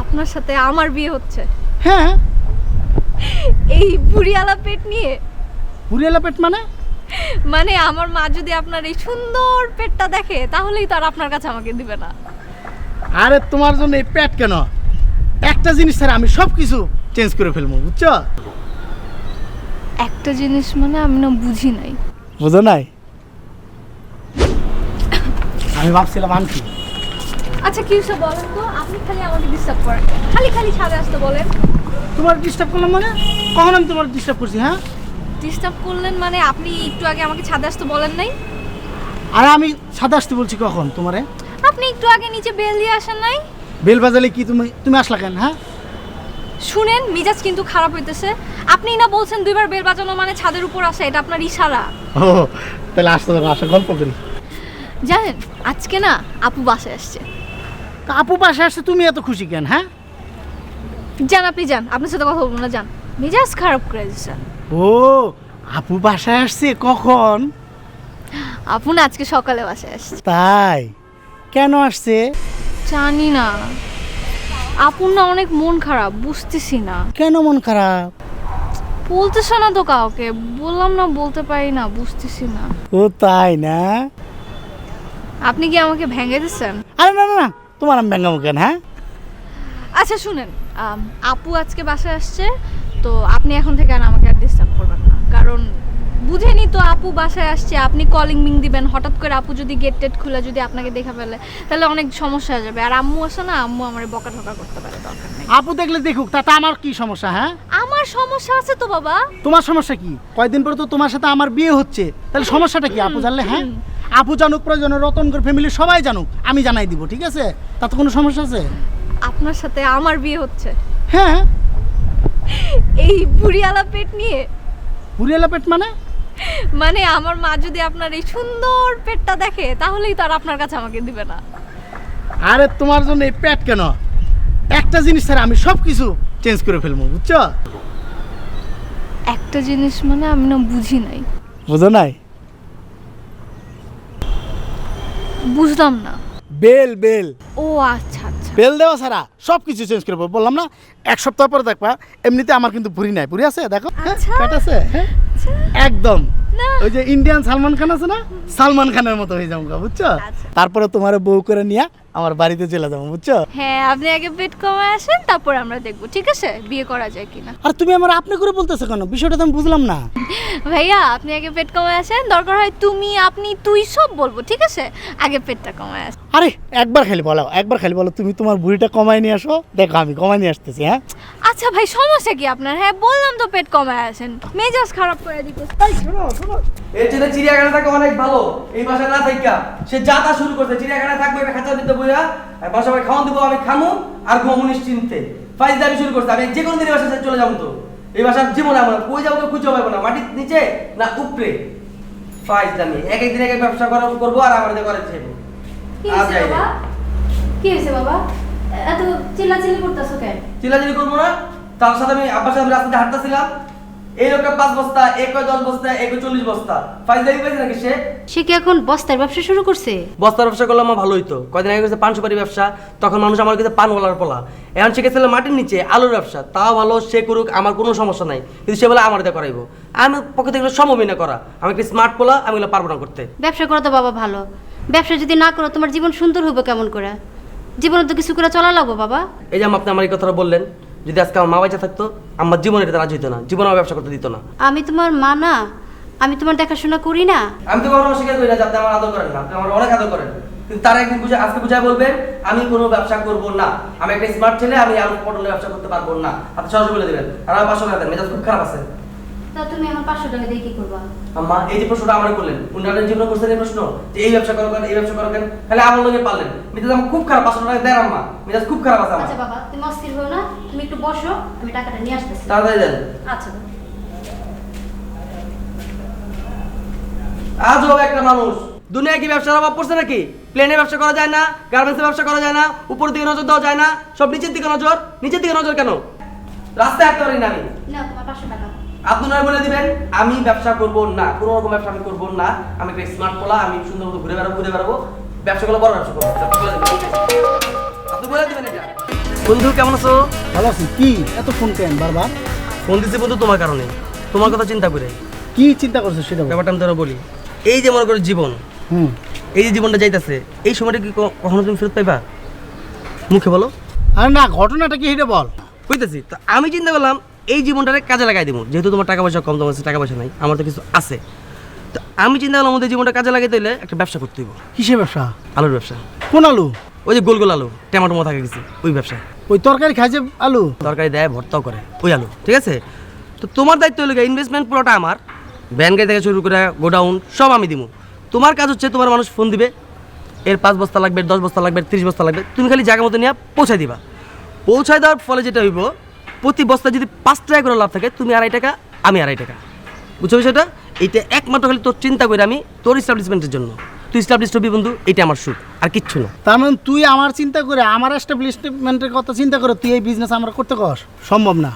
আপনার সাথে আমার বিয়ে হচ্ছে। হ্যাঁ। এই বুড়িয়ালা পেট নিয়ে? পুরিয়ালা পেট মানে? মানে আমার মা যদি আপনার এই সুন্দর পেটটা দেখে তাহলেই তো আর আপনার কাছে আমাকে দিবে না। আরে তোমার জন্য এই পেট কেন? একটা জিনিস ছাড়া আমি সব কিছু চেঞ্জ করে ফেলব বুঝছ? একটা জিনিস মানে আমি না বুঝি নাই। বুঝো নাই? আমি ভাবছিলাম আনছি আচ্ছা কি হচ্ছে বলেন তো? আপনি খালি আমাকে ডিস্টার্ব করেন। খালি খালি ছাদে আসতে বলেন। তোমার ডিস্টার্ব করলাম মানে? কখন আমি তোমার ডিস্টার্ব করছি হ্যাঁ? ডিস্টার্ব করলেন মানে আপনি একটু আগে আমাকে ছাদে আসতে বলেন নাই? আরে আমি সাদা আসতে বলছি কখন তোমারে? আপনি একটু আগে নিচে বেল দিয়ে আসেন নাই? বেল বাজালে কি তুমি তুমি আসলা কেন হ্যাঁ? শুনেন মিজাজ কিন্তু খারাপ হইতেছে। আপনি না বলছেন দুইবার বেল বাজানো মানে ছাদের উপর আসে এটা আপনার ইশারা। ও তাহলে আসতে আসা গল্প করি। জানেন আজকে না আপু বাসায় আসছে। আপু পাশে আসছে তুমি এত খুশি কেন হ্যাঁ? যান আপনি যান আপনার সাথে কথা বলব না যান। মিজাজ খারাপ করে দিচ্ছে ও আপু বাসায় আসছে কখন? আপু না আজকে সকালে বাসায় আসছে। তাই? কেন আসছে? জানি না। আপুর না অনেক মন খারাপ বুঝতেছি না। কেন মন খারাপ? বলতেছে না তো কাউকে বললাম না বলতে পারি না বুঝতেছি না। ও তাই না? আপনি কি আমাকে ভেঙে দিচ্ছেন আরে না না না তোমার আমি ব্যাঙ্গামো কেন হ্যাঁ? আচ্ছা শুনেন আম, আপু আজকে বাসায় আসছে তো আপনি এখন থেকে আর আমাকে আর ডিস্টার্ব করবেন না। কারণ বুঝেনি তো আপু বাসায় আসছে আপনি কলিং মিং দিবেন হঠাৎ করে আপু যদি গেট টেট খুলে যদি আপনাকে দেখা ফেলে তাহলে অনেক সমস্যা হয়ে যাবে। আর আম্মু আসে না আম্মু আমার বকা ঠকা করতে পারে দরকার নেই। আপু দেখলে দেখুক তাতে আমার কি সমস্যা হ্যাঁ? আমার সমস্যা আছে তো বাবা। তোমার সমস্যা কি? কয়দিন পরে তো তোমার সাথে আমার বিয়ে হচ্ছে তাহলে সমস্যাটা কি আপু জানলে হ্যাঁ? আপু জানুক প্রয়োজনে রতনগর ফ্যামিলি সবাই জানুক আমি জানাই দিব ঠিক আছে? তাতে কোনো সমস্যা আছে? আপনার সাথে আমার বিয়ে হচ্ছে। হ্যাঁ? এই বুড়িয়ালা পেট নিয়ে? পুরিয়ালা পেট মানে? মানে আমার মা যদি আপনার এই সুন্দর পেটটা দেখে তাহলেই তো আর আপনার কাছে আমাকে দিবে না। আরে তোমার জন্য এই পেট কেন? একটা জিনিস ছাড়া আমি সব কিছু চেঞ্জ করে ফেলব বুঝছ? একটা জিনিস মানে আমি না বুঝি নাই। বুঝো নাই? বুঝলাম না। Bell bell. ও আচ্ছা আচ্ছা। বেল দেওয়া ছাড়া সব কিছু চেঞ্জ করব। বললাম না এক সপ্তাহ পরে দেখবা এমনিতে আমার কিন্তু ভুরি নাই। ভুরি আছে? দেখো হ্যাঁ, আচ্ছা। পেট আছে? হ্যাঁ? আচ্ছা। একদম। ওই যে ইন্ডিয়ান সালমান খান আছে না? সালমান খানের মতো হয়ে যাব গা, বুঝছ? আচ্ছা। তারপরে তোমার বউ করে নিয়ে আমার বাড়িতে চলে যাব বুঝছ? হ্যাঁ আপনি আগে পেট কমায় আসেন তারপর আমরা দেখব ঠিক আছে? বিয়ে করা যায় কিনা। আর তুমি আমার আপনি করে বলতেছো কেন? বিষয়টা তো আমি বুঝলাম না। ভাইয়া আপনি আগে পেট কমায় আসেন দরকার হয় তুমি আপনি তুই সব বলব ঠিক আছে? আগে পেটটা কমায় আসেন। আরে একবার খালি বলো একবার খালি বলো তুমি তোমার বুড়িটা কমাই নিয়ে আসো। দেখো আমি কমাই নিয়ে আসতেছি হ্যাঁ? আচ্ছা ভাই সমস্যা কি আপনার? হ্যাঁ বললাম তো পেট কমায় আসেন। মেজাজ খারাপ করে দিতে এর জন্য চিড়িয়াখানা থাকে অনেক ভালো। এই বাসায় না থাকা সে যাতা শুরু করছে চিড়িয়াখানা থাকবে একটা খাঁচা দিতে বইয়া আর বাসা ভাই খাওয়ান দিব আমি খামু আর ঘুমু নিশ্চিন্তে। ফাইজ দাবি শুরু করছে আমি যে কোনো দিন বাসা চলে যাব তো। এই বাসার জীবনে আমার কই যাব তো খুঁজে পাবো না। মাটির নিচে না উপরে? ফাইজ দামি এক একদিন এক এক ব্যবসা করা করব আর করে ছেড়ে কি হয়েছে বাবা? কি হয়েছে বাবা? এত চিল্লাচিল্লি করতেছো কেন? চিল্লাচিল্লি করব না। তার সাথে আমি আব্বার সাথে রাস্তাতে হাঁটতেছিলাম। বস্তা বস্তা বস্তা। নাকি সে? সে কি এখন বস্তার ব্যবসা শুরু করছে? বস্তার ব্যবসা করলে আমার ভালো হইতো কয়দিন আগে করেছে পান সুপারি ব্যবসা তখন মানুষ আমার কাছে পান ওলার পোলা। এখন শিখেছিল মাটির নিচে আলুর ব্যবসা। তাও ভালো সে করুক আমার কোনো সমস্যা নাই। কিন্তু সে বলে আমার দিয়ে করাইবো। আমি পক্ষে থেকে সম্ভবই না করা। আমি একটা স্মার্ট পোলা আমি এগুলো পারব না করতে। ব্যবসা করা তো বাবা ভালো। ব্যবসা যদি না করো তোমার জীবন সুন্দর হবে কেমন করে? জীবনে তো কিছু করে চলা লাগবো বাবা। এই যে আপনি আমার এই কথাটা বললেন যদি আজকে আমার মা বাচ্চা থাকতো আমার জীবনে এটা রাজি হতো না জীবন আমার ব্যবসা করতে দিত না। আমি তোমার মা না আমি তোমার দেখাশোনা করি না। আমি তো কখনো স্বীকার করি না যে আপনি আমার আদর করেন না আপনি আমার অনেক আদর করেন। কিন্তু তারা একদিন বুঝে আজকে বুঝায় বলবে আমি কোনো ব্যবসা করব না। আমি একটা স্মার্ট ছেলে আমি আলু পটলের ব্যবসা করতে পারব না। আপনি সহজ বলে দেবেন। আর আমার পাশে মেজাজ খুব খারাপ আছে। তা তুমি আমার পাঁচশো টাকা দিয়ে কি করবা? আম্মা এই যে প্রশ্নটা আমার করলেন জীবনে করছেন এই প্রশ্ন যে এই ব্যবসা করো কেন এই ব্যবসা করো কেন তাহলে আমার লগে পারলেন। মেজাজ আমার খুব খারাপ পাঁচশো টাকা দেন আম্মা মেজাজ খুব খারাপ আছে আচ্ছা বাবা তুমি অস্থির হও না তুমি একটু বসো আমি টাকাটা নিয়ে আসতেছি। তাড়াতাড়ি দেন। আচ্ছা বাবা। আজ হবে একটা মানুষ। দুনিয়া কি ব্যবসার অভাব পড়ছে নাকি? প্লেনে ব্যবসা করা যায় না গার্মেন্টসে ব্যবসা করা যায় না উপর দিকে নজর দেওয়া যায় না সব নিচের দিকে নজর নিচের দিকে নজর কেন? রাস্তায় হাঁটতে পারি না আমি। নাও তোমার পাঁচশো আপনারা বলে দিবেন আমি ব্যবসা করব না কোনো রকম ব্যবসা আমি করব না। আমি একটা স্মার্ট পোলা আমি সুন্দর মতো ঘুরে বেড়াবো ঘুরে বেড়াবো। ব্যবসা করলে বড় ব্যবসা করব। আপনি বলে দিবেন। এটা। বন্ধু কেমন আছো? ভালো আছি। কি? এত ফোন কেন বারবার? ফোন দিছি বন্ধু তোমার কারণে। তোমার কথা চিন্তা করে। কি চিন্তা করছ সেটা ব্যাপারটা আমি তোরা বলি। এই যে মনে করো জীবন হুম। এই যে জীবনটা যাইতেছে এই সময়টা কি কখনো তুমি ফেরত পাইবা? মুখে বলো। আরে না ঘটনাটা কি এটা বল। বুঝতেছি তো আমি চিন্তা করলাম এই জীবনটারে কাজে লাগাই দিব। যেহেতু তোমার টাকা পয়সা কম তোমার টাকা পয়সা নাই আমার তো কিছু আছে। তো আমি চিন্তা করলাম আমাদের জীবনটা কাজে লাগাইতে হলে একটা ব্যবসা করতে হইব। কিসের ব্যবসা? আলুর ব্যবসা। কোন আলু? ওই যে গোল গোল আলু টমেটো মতো থাকে গেছি ওই ব্যবসা। ওই তরকারি খাই যে আলু? তরকারি দেয় ভর্তাও করে ওই আলু ঠিক আছে? তো তোমার দায়িত্ব হলো ইনভেস্টমেন্ট পুরোটা আমার ব্যান গাড়ি থেকে শুরু করে গোডাউন সব আমি দিব। তোমার কাজ হচ্ছে তোমার মানুষ ফোন দিবে এর পাঁচ বস্তা লাগবে দশ বস্তা লাগবে ত্রিশ বস্তা লাগবে তুমি খালি জায়গা মতো নিয়ে পৌঁছাই দিবা। পৌঁছায় দেওয়ার ফলে যেটা হইব প্রতি বস্তা যদি পাঁচ টাকা করে লাভ থাকে তুমি আড়াই টাকা আমি আড়াই টাকা। বুঝছ বিষয়টা? এইটা একমাত্র খালি তোর চিন্তা করে আমি তোর ইস্টাবলিশমেন্টের জন্য। তুই ইস্টাবলিশ হবি বন্ধু এটা আমার সুখ আর কিচ্ছু না। তার মানে তুই আমার চিন্তা করে আমার এস্টাবলিশমেন্টের কথা চিন্তা করে তুই এই বিজনেস আমরা করতে কস? সম্ভব না।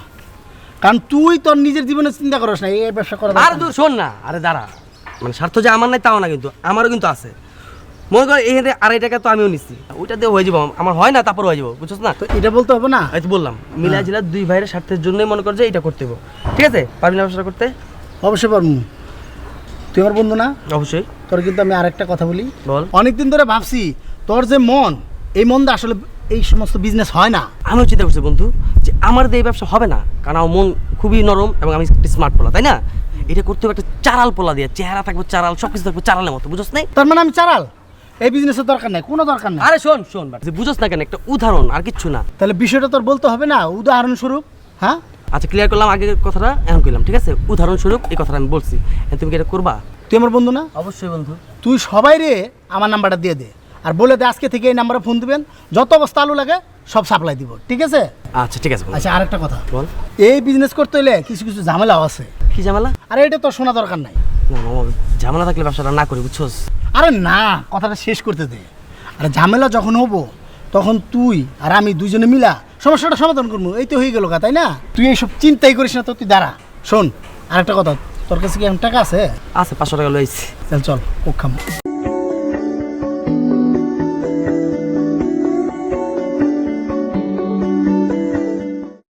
কারণ তুই তোর নিজের জীবনে চিন্তা করস না এই ব্যবসা করা আর শোন না আরে দাঁড়া। মানে স্বার্থ যে আমার নাই তাও না কিন্তু আমারও কিন্তু আছে। মনে কর এখানে আড়াই টাকা তো আমিও নিচ্ছি ওইটা দিয়ে হয়ে যাব। আমার হয় না তারপর হয়ে যাব বুঝছিস না? তো এটা বলতে হবে না? এই তো বললাম মিলা জিলা দুই ভাইয়ের স্বার্থের জন্যই মনে কর যে এটা করতে হবে ঠিক আছে? পারবি না ব্যবসা করতে? অবশ্যই পারব। তুই আমার বন্ধু না? অবশ্যই। তোর কিন্তু আমি আরেকটা কথা বলি। বল। অনেকদিন ধরে ভাবছি তোর যে মন এই মন দিয়ে আসলে এই সমস্ত বিজনেস হয় না। আমিও চিন্তা করছি বন্ধু যে আমার দিয়ে এই ব্যবসা হবে না কারণ আমার মন খুবই নরম এবং আমি স্মার্ট পোলা তাই না? এটা করতে হবে একটা চারাল পোলা দিয়ে চেহারা থাকবে চারাল সব কিছু থাকবে চারালের মতো বুঝছ নাই? তার মানে আমি চারাল? এই বিজনেসের দরকার নাই কোনো দরকার নাই। আরে শোন শোন যে বুঝছ না কেন একটা উদাহরণ আর কিচ্ছু না। তাহলে বিষয়টা তোর বলতে হবে না উদাহরণস্বরূপ হ্যাঁ? আচ্ছা ক্লিয়ার করলাম আগের কথাটা এখন করলাম ঠিক আছে? উদাহরণস্বরূপ এই কথাটা আমি বলছি। তুমি কি এটা করবা? তুই আমার বন্ধু না? অবশ্যই বন্ধু। তুই সবাই রে আমার নাম্বারটা দিয়ে দে আর বলে দে আজকে থেকে এই নাম্বারে ফোন দিবেন যত অবস্থা আলু লাগে সব সাপ্লাই দিব ঠিক আছে? আচ্ছা ঠিক আছে। আচ্ছা আরেকটা কথা। বল। এই বিজনেস করতে হলে কিছু কিছু ঝামেলাও আছে। কি ঝামেলা? আরে এটা তোর শোনা দরকার নাই। না মামা ঝামেলা থাকলে ব্যবসাটা না করি বুঝছস? আরে না কথাটা শেষ করতে দে। আরে ঝামেলা যখন হব তখন তুই আর আমি দুইজনে মিলা সমস্যাটা সমাধান করব। এই তো হয়ে গেল গা তাই না? তুই এইসব চিন্তাই করিস না তো তুই দাঁড়া। শোন আরেকটা কথা তোর কাছে কি এখন টাকা আছে? আছে পাঁচশো টাকা লইছি। চল চল ও খাম।